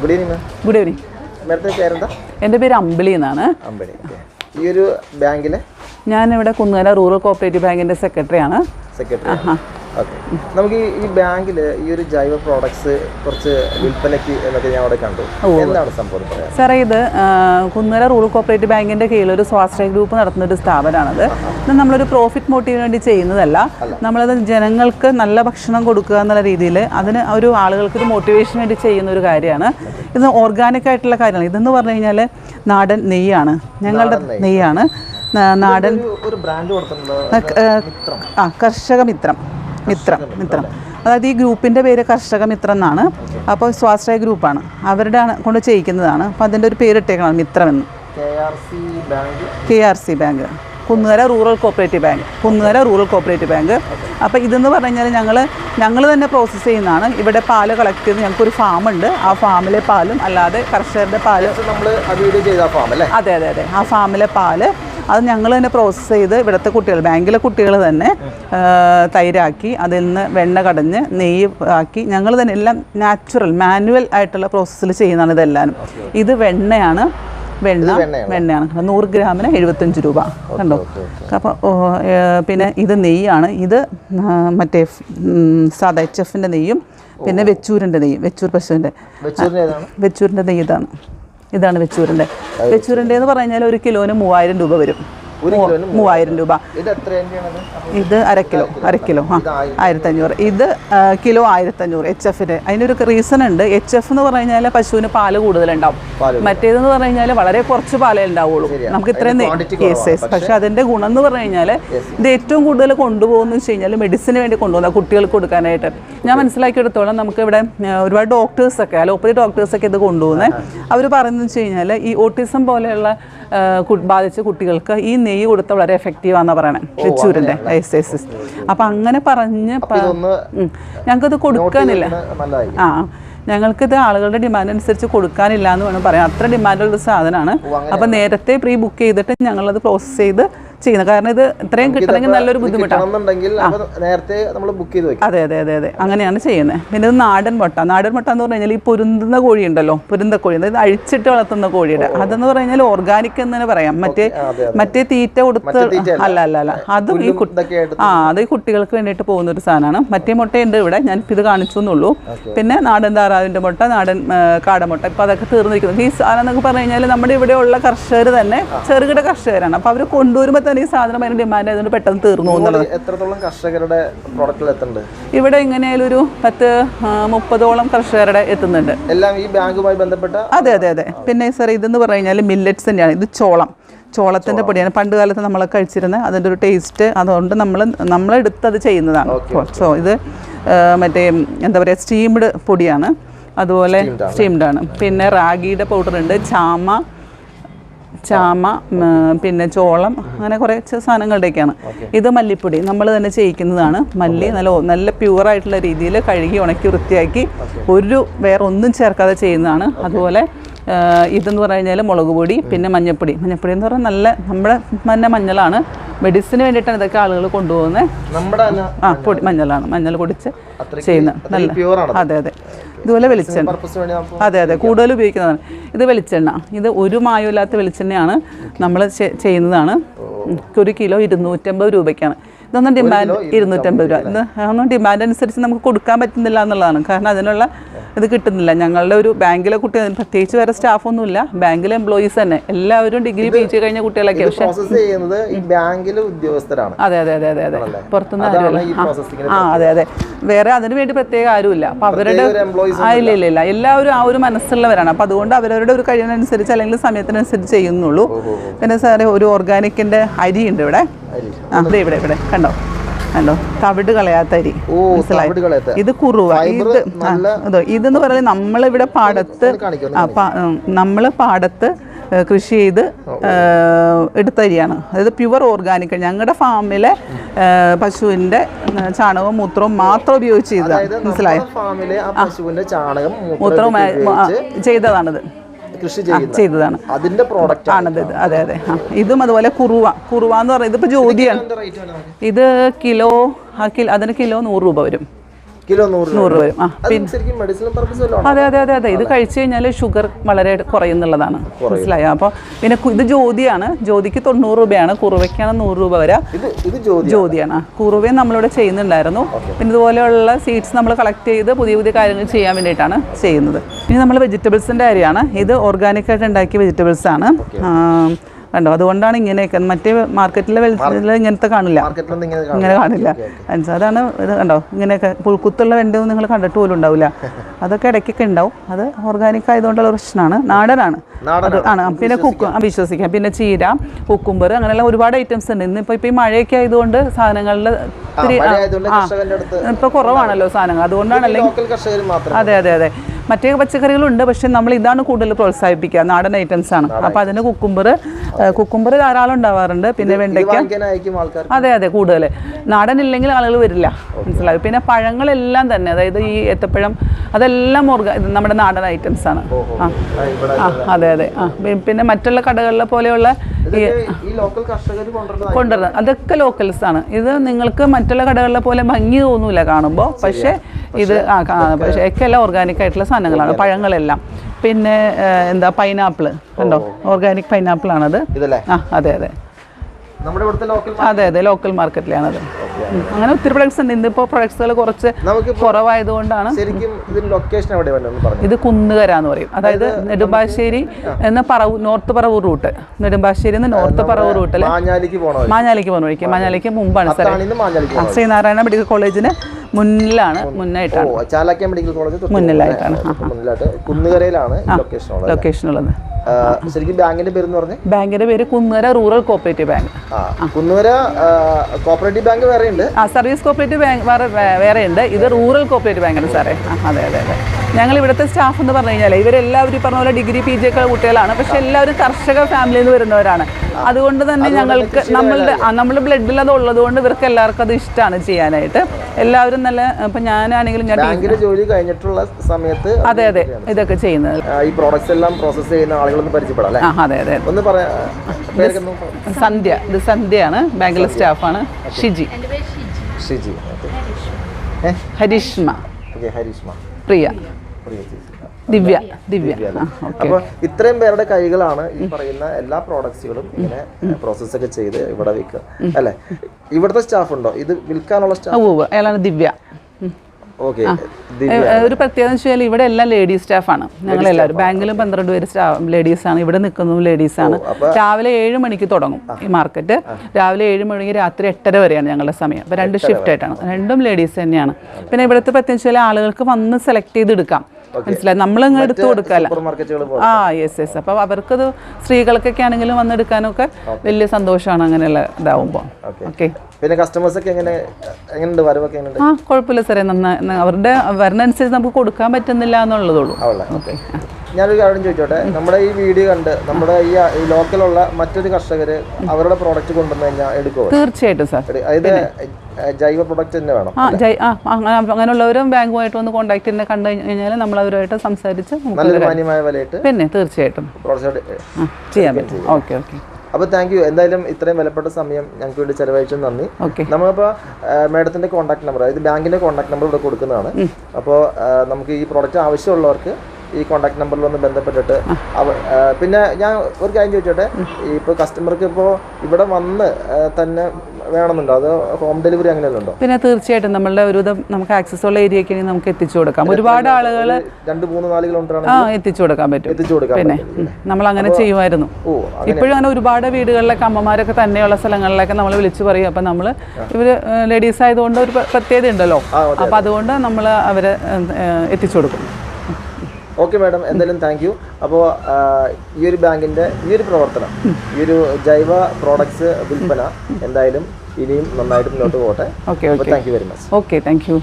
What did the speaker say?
Good evening ma'am good evening പേര് പേരെന്താ? എന്റെ പേര് അമ്പിളി എന്നാണ്. അമ്പിളി ഈ ഒരു ബാങ്കിലെ? ഞാൻ ഇവിടെ കുന്നുകല റൂറൽ കോപ്പറേറ്റീവ് ബാങ്കിന്റെ സെക്രട്ടറിയാണ്. സെക്രട്ടറി. ഓക്കെ. നമുക്ക് ഈ ബാങ്കിൽ ഈ ഒരു ജൈവ പ്രോഡക്ട്സ് കുറച്ച് വിൽപ്പനയ്ക്ക് എന്നൊക്കെ ഞാൻ അവിടെ കണ്ടു. എന്താണ് സംഭവം സാറേ ഇത് കുന്നര റൂറൽ കോപ്പറേറ്റീവ് ബാങ്കിന്റെ കീഴിൽ ഒരു സ്വാശ്രയ ഗ്രൂപ്പ് നടത്തുന്ന ഒരു സ്ഥാപനമാണത്. ഇത് നമ്മളൊരു പ്രോഫിറ്റ് മോട്ടീവിന് വേണ്ടി ചെയ്യുന്നതല്ല. നമ്മളത് ജനങ്ങൾക്ക് നല്ല ഭക്ഷണം കൊടുക്കുക എന്നുള്ള രീതിയിൽ അതിന് ഒരു ആളുകൾക്ക് ഒരു മോട്ടിവേഷൻ വേണ്ടി ചെയ്യുന്ന ഒരു കാര്യമാണ്. ഇത് ഓർഗാനിക് ആയിട്ടുള്ള കാര്യമാണ്. ഇതെന്ന് പറഞ്ഞു കഴിഞ്ഞാൽ നാടൻ നെയ്യാണ്. ഞങ്ങളുടെ നെയ്യാണ്. നാടൻ ഒരു- ബ്രാൻഡ് ആ കർഷക മിത്രം. മിത്രം മിത്രം. അതായത് ഈ ഗ്രൂപ്പിന്റെ പേര് കർഷക മിത്രം എന്നാണ്. അപ്പോൾ സ്വാശ്രയ ഗ്രൂപ്പാണ്. അവരുടെ കൊണ്ട് ചെയ്യിക്കുന്നതാണ്. അപ്പോൾ അതിന്റെ ഒരു പേരിട്ടേക്കണം മിത്രം എന്ന്. K R C bank. Kunnukara rural cooperative bank. Kunnukara rural cooperative bank. അപ്പോൾ ഇതെന്ന് പറഞ്ഞു കഴിഞ്ഞാൽ ഞങ്ങൾ ഞങ്ങൾ തന്നെ പ്രോസസ്സ് ചെയ്യുന്നതാണ്. ഇവിടെ പാൽ കളക്ട് ചെയ്ത് ഞങ്ങൾക്കൊരു ഫാമുണ്ട്. ആ ഫാമിലെ പാലും അല്ലാതെ കർഷകരുടെ പാൽ നമ്മൾ അതെ അതെ അതെ. ആ ഫാമിലെ പാൽ അത് ഞങ്ങൾ തന്നെ പ്രോസസ്സ് ചെയ്ത് ഇവിടുത്തെ കുട്ടികൾ ബാങ്കിലെ കുട്ടികൾ തന്നെ തൈരാക്കി അതിൽ നിന്ന് വെണ്ണ കടഞ്ഞ് നെയ്യ് ആക്കി ഞങ്ങൾ തന്നെ എല്ലാം നാച്ചുറൽ മാനുവൽ ആയിട്ടുള്ള പ്രോസസ്സിൽ ചെയ്യുന്നതാണ് ഇതെല്ലാം ഇത് വെണ്ണയാണ്. വെണ്ണ വെണ്ണയാണ്. നൂറ് ഗ്രാമിന് എഴുപത്തഞ്ച് രൂപ. കണ്ടോ? അപ്പോൾ പിന്നെ ഇത് നെയ്യാണ്. ഇത് മറ്റേ സാധാ സാദാ എച്ച് എഫിന്റെ നെയ്യും പിന്നെ വെച്ചൂരിന്റെ നെയ്യും വെച്ചൂർ പശുവിന്റെ വെച്ചൂരിന്റെ നെയ്യ് ഇതാണ്. ഇതാണ് വെച്ചൂരിന്റെ. വെച്ചൂരിന്റെ എന്ന് പറഞ്ഞാൽ ഒരു കിലോന് മൂവായിരം രൂപ വരും. മൂവായിരം രൂപ. ഇത് അര കിലോ അര കിലോ. ആ ആയിരത്തഞ്ഞൂറ്. ഇത് കിലോ ആയിരത്തഞ്ഞൂറ് എച്ച് എഫിന് അതിനൊരു റീസൺ ഉണ്ട് എച്ച് എഫ് എന്ന് പറഞ്ഞു കഴിഞ്ഞാൽ പശുവിന് പാൽ കൂടുതലുണ്ടാവും. മറ്റേതെന്ന് പറഞ്ഞു കഴിഞ്ഞാൽ വളരെ കുറച്ച് പാലേ ഉണ്ടാവുള്ളൂ. നമുക്ക് ഇത്രയും യെസ് പക്ഷെ അതിന്റെ ഗുണം എന്ന് പറഞ്ഞു കഴിഞ്ഞാൽ ഇത് ഏറ്റവും കൂടുതൽ കൊണ്ടുപോകുന്ന വെച്ച് കഴിഞ്ഞാൽ മെഡിസിന് വേണ്ടി കൊണ്ടുപോകുന്ന കുട്ടികൾക്ക് കൊടുക്കാനായിട്ട്. ഞാൻ മനസ്സിലാക്കിയെടുത്തോളം നമുക്ക് ഇവിടെ ഒരുപാട് ഡോക്ടേഴ്സൊക്കെ അലോപ്പതി ഡോക്ടേഴ്സൊക്കെ ഇത് കൊണ്ടുപോകുന്നത് അവർ പറയുന്നത് വെച്ച് കഴിഞ്ഞാൽ ഈ ഓട്ടിസം പോലെയുള്ള ബാധിച്ച കുട്ടികൾക്ക് ഈ നെയ്യ് കൊടുത്ത വളരെ എഫക്റ്റീവ് ആണെന്ന് പറയണേ. വെച്ചൂരിന്റെ എസ് എസ് അപ്പം അങ്ങനെ പറഞ്ഞ്. ഞങ്ങൾക്കത് കൊടുക്കാനില്ല. ആ ഞങ്ങൾക്കിത് ആളുകളുടെ ഡിമാൻഡ് അനുസരിച്ച് കൊടുക്കാനില്ല എന്ന് വേണം പറയാം അത്ര ഡിമാൻഡുള്ള സാധനമാണ് അപ്പം നേരത്തെ പ്രീ ബുക്ക് ചെയ്തിട്ട് ഞങ്ങളത് പ്രോസസ്സ് ചെയ്ത് ചെയ്യുന്നത്. കാരണം ഇത് ഇത്രയും കിട്ടണമെങ്കിൽ നല്ലൊരു ബുദ്ധിമുട്ടാണ് അപ്പൊ നേരത്തെ നമ്മൾ ബുക്ക് ചെയ്ത് അതെ അതെ അതെ അതെ. അങ്ങനെയാണ് ചെയ്യുന്നത്. പിന്നെ ഇത് നാടൻ മുട്ട. നാടൻ മുട്ട എന്ന് പറഞ്ഞു കഴിഞ്ഞാൽ ഈ പൊരുന്തുന്ന കോഴി ഉണ്ടല്ലോ. പൊരുന്ത കോഴി. അതായത് അഴിച്ചിട്ട് വളർത്തുന്ന കോഴിയുടെ. അതെന്ന് പറഞ്ഞു കഴിഞ്ഞാൽ ഓർഗാനിക് എന്ന് തന്നെ പറയാം. മറ്റേ മറ്റേ തീറ്റ കൊടുത്ത് അല്ല. അല്ല അല്ല അതും ഈ ആ അത് ഈ കുട്ടികൾക്ക് വേണ്ടിയിട്ട് പോകുന്ന ഒരു സാധനമാണ്. മറ്റേ മുട്ടയുണ്ട് ഇവിടെ. ഞാൻ ഇത് കാണിച്ചു എന്നുള്ളൂ. പിന്നെ നാടൻ താറാവിന്റെ മുട്ട നാടൻ കാടമുട്ട ഇപ്പൊ അതൊക്കെ തീർന്നിരിക്കുന്നു ഈ സാധനം എന്നൊക്കെ പറഞ്ഞു കഴിഞ്ഞാൽ നമ്മുടെ ഇവിടെയുള്ള കർഷകർ തന്നെ ചെറുകിട കർഷകരാണ്. അപ്പോൾ അവർ കൊണ്ടുവരുമ്പോൾ തന്നെ ഈ സാധനം ഡിമാൻഡ് ആയതുകൊണ്ട് പെട്ടെന്ന് തീർന്നു എന്നുള്ളത്. എത്രത്തോളം കർഷകരുടെ പ്രോഡക്റ്റിൽ എത്തുന്നുണ്ട് ഇവിടെ ഇങ്ങനെയായാലും ഒരു പത്ത് മുപ്പതോളം കർഷകരുടെ എത്തുന്നുണ്ട്. എല്ലാം ഈ ബാങ്കുമായി ബന്ധപ്പെട്ട അതെ അതെ അതെ. പിന്നെ സർ ഇതെന്ന് പറഞ്ഞു കഴിഞ്ഞാൽ മില്ലറ്റ്സ് തന്നെയാണ്. ഇത് ചോളം. ചോളത്തിന്റെ പൊടിയാണ്. പണ്ട് കാലത്ത് നമ്മൾ കഴിച്ചിരുന്നത് അതിന്റെ ഒരു ടേസ്റ്റ് അതുകൊണ്ട് നമ്മൾ നമ്മളെടുത്ത് അത് ചെയ്യുന്നതാണ്. സോ ഇത് മറ്റേ എന്താ പറയുക സ്റ്റീംഡ് പൊടിയാണ്. അതുപോലെ സ്റ്റീംഡ് ആണ്. പിന്നെ റാഗിയുടെ പൗഡർ ഉണ്ട്. ചാമ ചാമ പിന്നെ ചോളം അങ്ങനെ കുറച്ച് സാധനങ്ങളുടെയൊക്കെയാണ്. ഇത് മല്ലിപ്പൊടി. നമ്മൾ തന്നെ ചെയ്യിക്കുന്നതാണ്. മല്ലി നല്ല നല്ല പ്യുവറായിട്ടുള്ള രീതിയിൽ കഴുകി ഉണക്കി വൃത്തിയാക്കി ഒരു വേറെ ഒന്നും ചേർക്കാതെ ചെയ്യുന്നതാണ്. അതുപോലെ ഇതെന്ന് പറഞ്ഞു കഴിഞ്ഞാൽ മുളക് പൊടി പിന്നെ മഞ്ഞൾപ്പൊടി മഞ്ഞൾപ്പൊടി എന്ന് പറഞ്ഞാൽ നല്ല നമ്മുടെ തന്നെ മഞ്ഞളാണ്. മെഡിസിന് വേണ്ടിട്ടാണ് ഇതൊക്കെ ആളുകൾ കൊണ്ടുപോകുന്നത് ആ പൊടി മഞ്ഞളാണ്. മഞ്ഞൾ പൊടിച്ച് ചെയ്യുന്ന. നല്ല അതെ അതെ. ഇതുപോലെ വെളിച്ചെണ്ണ. അതെ അതെ. കൂടുതൽ ഉപയോഗിക്കുന്നതാണ്. ഇത് വെളിച്ചെണ്ണ. ഇത് ഒരു മായമില്ലാത്ത വെളിച്ചെണ്ണയാണ് നമ്മൾ ചെയ്യുന്നതാണ്. ഒരു കിലോ ഇരുന്നൂറ്റമ്പത് രൂപയ്ക്കാണ്. ഇതൊന്നും ഡിമാൻഡ് ഇരുന്നൂറ്റമ്പത് രൂപ. ഇത് ഡിമാൻഡ് അനുസരിച്ച് നമുക്ക് കൊടുക്കാൻ പറ്റുന്നില്ല എന്നുള്ളതാണ്. കാരണം അതിനുള്ള ഇത് കിട്ടുന്നില്ല. ഞങ്ങളുടെ ഒരു ബാങ്കിലെ കുട്ടികൾ പ്രത്യേകിച്ച് വേറെ സ്റ്റാഫൊന്നുമില്ല ബാങ്കിലെ എംപ്ലോയീസ് തന്നെ. എല്ലാവരും ഡിഗ്രി പി ജി കഴിഞ്ഞ കുട്ടികളൊക്കെ ചെയ്യുന്നത് ഈ ബാങ്കിലെ ഉദ്യോഗസ്ഥരാണ്. അതെ അതെ അതെ അതെ അതെ. പുറത്തുനിന്ന് ആ അതെ അതെ. വേറെ അതിനു വേണ്ടി പ്രത്യേക ആരുമില്ല. അപ്പൊ അവരുടെ ആ ഇല്ല ഇല്ല ഇല്ല. എല്ലാവരും ആ ഒരു മനസ്സുള്ളവരാണ്. അപ്പൊ അതുകൊണ്ട് അവരവരുടെ ഒരു കഴിവിനനുസരിച്ച് അല്ലെങ്കിൽ സമയത്തിനനുസരിച്ച് ചെയ്യുന്നുള്ളൂ. പിന്നെ സാറേ ഒരു ഓർഗാനിക്കിന്റെ അരി ഉണ്ട് ഇവിടെ. ആ ഇവിടെ ഇവിടെ. കണ്ടോ? കണ്ടോ? തവിട് കളയാത്ത അരി. മനസ്സിലായി? ഇത് കുറുവ. ഇത് അതോ ഇതോ ഇതെന്ന് പറയുന്നത് നമ്മളിവിടെ പാടത്ത് നമ്മൾ പാടത്ത് കൃഷി ചെയ്ത് എടുത്തരിയാണ് എടുത്ത അരിയാണ്. അതായത് പ്യുവർ ഓർഗാനിക്. ഞങ്ങളുടെ ഫാമിലെ പശുവിന്റെ ചാണകവും മൂത്രവും മാത്രം ഉപയോഗിച്ച് ചെയ്തതാണ്. മനസ്സിലായോ? മൂത്രവും ചെയ്തതാണിത്. കൃഷി ചെയ്തതാണ്. അതിന്റെ പ്രോഡക്റ്റ് ആണത്. അതെ അതെ. ഇതും അതുപോലെ കുറുവ. കുറുവ എന്ന് പറയുന്നത് ഇതിപ്പോൾ ജ്യോതിയാണ് ഇത് കിലോ ആ കിലോ അതിന് കിലോ നൂറ് രൂപ വരും. കിലോ നൂറ് വരും. ആ അത് അതെ അതെ അതെ അതെ. ഇത് കഴിച്ചു കഴിഞ്ഞാൽ ഷുഗർ വളരെ കുറയുന്നുള്ളതാണ് മനസ്സിലായോ? അപ്പോൾ പിന്നെ ഇത് ജ്യോതിയാണ്. ജ്യോതിക്ക് തൊണ്ണൂറ് രൂപയാണ്. കുറുവയ്ക്കാണ് നൂറ് രൂപ വരെ. ജ്യോതിയാണ്. കുറുവയും നമ്മളിവിടെ ചെയ്യുന്നുണ്ടായിരുന്നു. പിന്നെ ഇതുപോലെയുള്ള സീഡ്സ് നമ്മൾ കളക്ട് ചെയ്ത് പുതിയ പുതിയ കാര്യങ്ങൾ ചെയ്യാൻ വേണ്ടിയിട്ടാണ് ചെയ്യുന്നത്. ഇനി നമ്മൾ വെജിറ്റബിൾസിന്റെ കാര്യമാണ് ഇത് ഓർഗാനിക് ആയിട്ട് ഉണ്ടാക്കിയ വെജിറ്റബിൾസ് ആണ്. കണ്ടോ? അതുകൊണ്ടാണ് ഇങ്ങനെയൊക്കെ മറ്റേ മാർക്കറ്റിലെ വെള്ളത്തിൽ ഇങ്ങനത്തെ കാണില്ല. ഇങ്ങനെ കാണും കാണില്ല. അതാണ് ഇത് കണ്ടോ? ഇങ്ങനെയൊക്കെ പുഴുക്കുത്തുള്ള വെണ്ടയൊന്നും നിങ്ങൾ കണ്ടിട്ട് പോലും ഉണ്ടാവില്ല. അതൊക്കെ ഇടയ്ക്കൊക്കെ ഉണ്ടാവും. അത് ഓർഗാനിക് ആയതുകൊണ്ടുള്ള പ്രശ്നമാണ്. നാടനാണ്. ആണ്. പിന്നെ കുക്ക് വിശ്വസിക്കാം. പിന്നെ ചീര കുക്കുംബർ അങ്ങനെയുള്ള ഒരുപാട് ഐറ്റംസ് ഉണ്ട്. ഇന്നിപ്പോൾ ഇപ്പോൾ ഈ മഴയൊക്കെ ആയതുകൊണ്ട് സാധനങ്ങളിൽ ഇത്തിരി ഇപ്പോൾ കുറവാണല്ലോ സാധനങ്ങൾ. മാത്രം അതെ അതെ അതെ. മറ്റേ പച്ചക്കറികളുണ്ട് പക്ഷെ നമ്മൾ ഇതാണ് കൂടുതൽ പ്രോത്സാഹിപ്പിക്കുക. നാടൻ ഐറ്റംസ് ആണ്. അപ്പൊ അതിന് കുക്കുംബർ കുക്കുംബർ ധാരാളം ഉണ്ടാവാറുണ്ട്. പിന്നെ വെണ്ടയ്ക്ക. അതെ അതെ കൂടുതൽ. നാടൻ ഇല്ലെങ്കിൽ ആളുകൾ വരില്ല. മനസ്സിലായി? പിന്നെ പഴങ്ങളെല്ലാം തന്നെ അതായത് ഈ ഏത്തപ്പഴം അതെല്ലാം ഓർഗ നമ്മുടെ നാടൻ ഐറ്റംസ് ആണ്. ആ. അതെ അതെ. ആ പിന്നെ മറ്റുള്ള കടകളിലെ പോലെയുള്ള ഈ കൊണ്ടുവരുന്നത് അതൊക്കെ ലോക്കൽസ് ആണ്. ഇത് നിങ്ങൾക്ക് മറ്റുള്ള കടകളിലെ പോലെ ഭംഗി തോന്നൂല കാണുമ്പോൾ പക്ഷേ ഇത് ആ പക്ഷേ ഒക്കെ എല്ലാം ഓർഗാനിക് ആയിട്ടുള്ള സാധനങ്ങളാണ്. പഴങ്ങളെല്ലാം. പിന്നെ എന്താ പൈനാപ്പിൾ കണ്ടോ? ഓർഗാനിക് പൈനാപ്പിൾ ആണത്. ആ അതെ അതെ. നമ്മുടെ ഇവിടുത്തെ ലോക്കൽ അതെ അതെ ലോക്കൽ മാർക്കറ്റിലാണത്. അങ്ങനെ ഒത്തിരി പ്രൊഡക്ട്സ് ഉണ്ട്. ഇന്നിപ്പോൾ പ്രൊഡക്ട്സുകൾ കുറച്ച് കുറവായത് കുറവായതുകൊണ്ടാണ് ശരിക്കും ഇതിന് ലൊക്കേഷൻ എവിടെ ഇത് കുന്നുകര എന്ന് പറയും. അതായത് നെടുമ്പാശ്ശേരി എന്ന പറവൂർ നോർത്ത് പറവൂർ റൂട്ട്. നെടുമ്പാശ്ശേരി എന്ന് നോർത്ത് പറവൂർ റൂട്ടിൽ മാഞ്ഞാലിക്ക് പോകുന്ന വഴിക്ക്. മാഞ്ഞാലിക്ക് മുമ്പാണ് സ്ഥലം. ശ്രീനാരായണ മെഡിക്കൽ കോളേജിന് മുന്നിലാണ് മുന്നായിട്ടാണ്. ഓ ചാലാക്ക മെഡിക്കൽ കോളേജ് മുന്നിലായിട്ടാണ്. മുന്നിലായിട്ട് കുന്നുകരയിലാണ് ലൊക്കേഷൻ ഉള്ളത് ലൊക്കേഷൻ ഉള്ളത് ശരിക്കും ബാങ്കിന്റെ പേര് പറഞ്ഞു? ബാങ്കിന്റെ പേര് Kunnukara rural cooperative bank. Kunnukara cooperative bank വേറെ ഉണ്ട് ആ സർവീസ് കോപ്പറേറ്റീവ് ബാങ്ക് വേറെ ഉണ്ട് ഇത് റൂറൽ കോപ്പറേറ്റീവ് ആണ് സാറേ. അതെ അതെ അതെ. ഞങ്ങൾ ഇവിടുത്തെ സ്റ്റാഫ് എന്ന് പറഞ്ഞു കഴിഞ്ഞാൽ ഇവരെല്ലാവരും പറഞ്ഞ പോലെ ഡിഗ്രി പി ജി ഒക്കെ കുട്ടികളാണ്. പക്ഷെ എല്ലാവരും കർഷക ഫാമിലിയിൽ നിന്ന് വരുന്നവരാണ്. അതുകൊണ്ട് തന്നെ ഞങ്ങൾക്ക് നമ്മളുടെ നമ്മുടെ ബ്ലഡിൽ അത് ഉള്ളത് കൊണ്ട് ഇവർക്ക് എല്ലാവർക്കും അത് ഇഷ്ടമാണ് ചെയ്യാനായിട്ട്. എല്ലാവരും നല്ല ഇപ്പം ഞാനാണെങ്കിലും ഞാൻ ജോലി കഴിഞ്ഞിട്ടുള്ള സമയത്ത് അതെ അതെ ഇതൊക്കെ ചെയ്യുന്നത്. ഈ പ്രോഡക്റ്റ്സ് എല്ലാം പ്രോസസ് ചെയ്യുന്ന ആളുകളൊന്ന് പരിചയപ്പെടാം അല്ലേ? ആ അതെ അതെ. ഒന്ന് പറയാം സന്ധ്യ. ഇത് സന്ധ്യയാണ്. ബാങ്കിലെ സ്റ്റാഫാണ്. ഷിജി. ഷിജി. ഹരിഷ്മ. ഹരിഷ്മ. പ്രിയ. പ്രിയ ചേച്ചി. ദിവ്യ ദിവ്യ. അപ്പൊ ഇത്രയും പേരുടെ കൈകളാണ് ഈ പറയുന്ന എല്ലാ പ്രോഡക്ട്സുകളും ഇങ്ങനെ പ്രോസസ് ഒക്കെ ചെയ്ത് ഇവിടെ വിൽക്കുക അല്ലെ? ഇവിടുത്തെ സ്റ്റാഫ് ഉണ്ടോ? ഇത് വിൽക്കാനുള്ള സ്റ്റാഫ് ദിവ്യ. ഒരു പ്രത്യേകത വെച്ചാൽ ഇവിടെ എല്ലാം ലേഡീസ് സ്റ്റാഫാണ് ഞങ്ങൾ എല്ലാവരും. ബാങ്കിലും പന്ത്രണ്ട് പേര് സ്റ്റാഫ് ലേഡീസ് ആണ്. ഇവിടെ നിൽക്കുന്നതും ലേഡീസ് ആണ്. രാവിലെ ഏഴ് മണിക്ക് തുടങ്ങും ഈ മാർക്കറ്റ് രാവിലെ ഏഴ് മണിക്ക് രാത്രി എട്ടര വരെയാണ് ഞങ്ങളുടെ സമയം. അപ്പോൾ രണ്ട് ഷിഫ്റ്റ് ആയിട്ടാണ്. രണ്ടും ലേഡീസ് തന്നെയാണ്. പിന്നെ ഇവിടുത്തെ പ്രത്യേകിച്ച് വെച്ചാൽ ആളുകൾക്ക് വന്ന് സെലക്ട് ചെയ്ത് എടുക്കാം മനസ്സിലായി? നമ്മളങ്ങ് എടുത്തു കൊടുക്കാല്ല. ആ യെസ് യെസ് അപ്പോൾ അവർക്കത് സ്ത്രീകൾക്കൊക്കെ ആണെങ്കിലും വന്നെടുക്കാനൊക്കെ വലിയ സന്തോഷമാണ് അങ്ങനെയുള്ള ഇതാവുമ്പോൾ ഓക്കെ പിന്നെ കസ്റ്റമേഴ്സ് ഒക്കെ എങ്ങനെ എങ്ങനെയുണ്ട്? വരവൊക്കെ എങ്ങനെയുണ്ട്? ആ കുഴപ്പമില്ല സാറേ. നന്നായി അവരുടെ വരണനുസരിച്ച് നമുക്ക് കൊടുക്കാൻ പറ്റുന്നില്ല എന്നുള്ളതുള്ളൂ. അവളെ ഓക്കെ. ഞാനൊരു കാര്യം ചോദിച്ചോട്ടെ. നമ്മുടെ ഈ വീഡിയോ കണ്ട് നമ്മുടെ ഈ ഈ ലോക്കലുള്ള മറ്റൊരു കർഷകർ അവരുടെ പ്രോഡക്റ്റ് കൊണ്ടുവന്നു കഴിഞ്ഞാൽ എടുക്കുമോ തീർച്ചയായിട്ടും സാർ. അതായത് ജൈവ പ്രൊഡക്റ്റ് തന്നെ വേണം ആ ജയ് ആ അങ്ങനെ അങ്ങനെയുള്ളവരും ബാങ്കുമായിട്ട് വന്ന് കോൺടാക്ട് തന്നെ കണ്ടു കഴിഞ്ഞാൽ നമ്മൾ അവരുമായിട്ട് സംസാരിച്ച് നല്ലൊരു മാന്യമായ വിലയിട്ട് പിന്നെ തീർച്ചയായിട്ടും. ചെയ്യാൻ പറ്റും. Okay okay. അപ്പോൾ താങ്ക് യു എന്തായാലും ഇത്രയും വിലപ്പെട്ട സമയം ഞങ്ങൾക്ക് വേണ്ടി ചെലവഴിച്ചത് നന്ദി. നമ്മളിപ്പോ നമ്മളിപ്പോൾ മാഡത്തിന്റെ കോൺടാക്ട് നമ്പർ അതായത് ബാങ്കിന്റെ കോൺടാക്ട് നമ്പർ ഇവിടെ കൊടുക്കുന്നതാണ്. അപ്പോൾ നമുക്ക് ഈ പ്രോഡക്റ്റ് ആവശ്യമുള്ളവർക്ക് ഈ കോൺടാക്ട് നമ്പറിൽ ഒന്ന് ബന്ധപ്പെട്ടിട്ട് അവ പിന്നെ ഞാൻ ഒരു കാര്യം ചോദിച്ചോട്ടെ? ഇപ്പോൾ കസ്റ്റമർക്ക് ഇപ്പോൾ ഇവിടെ വന്ന് തന്നെ വേണമെന്നുണ്ടോ? അതോ ഹോം ഡെലിവറി അങ്ങനെയല്ലോ ഉണ്ടോ? പിന്നെ തീർച്ചയായിട്ടും നമ്മളുടെ ഒരു നമുക്ക് ആക്സസ് ഉള്ള ഏരിയയ്ക്ക് നമുക്ക് എത്തിച്ചു കൊടുക്കാം. ഒരുപാട് ആളുകൾ രണ്ട് മൂന്ന് നാല് കിലോമീറ്റർ ആ എത്തിച്ചു കൊടുക്കാൻ പറ്റും. എത്തിച്ചു കൊടുക്കാം പിന്നെ നമ്മൾ അങ്ങനെ ചെയ്യുമായിരുന്നു. ഇപ്പോഴും അങ്ങനെ ഒരുപാട് വീടുകളിലൊക്കെ അമ്മമാരൊക്കെ തന്നെയുള്ള സ്ഥലങ്ങളിലൊക്കെ നമ്മൾ വിളിച്ചു പറയും. അപ്പം നമ്മൾ ഇവർ ലേഡീസ് ആയതുകൊണ്ട് ഒരു പ്രത്യേകത ഉണ്ടല്ലോ. അപ്പം അതുകൊണ്ട് നമ്മൾ അവരെ എത്തിച്ചു കൊടുക്കും. ഓക്കെ മാഡം എന്തായാലും താങ്ക് യു അപ്പോൾ ഈ ഒരു ബാങ്കിന്റെ ഈ ഒരു പ്രവർത്തനം ഈ ഒരു ജൈവ പ്രോഡക്ട്സ് വിൽപ്പന എന്തായാലും ഇനിയും നന്നായിട്ട് മുന്നോട്ട് പോകട്ടെ. Thank you very much okay thank you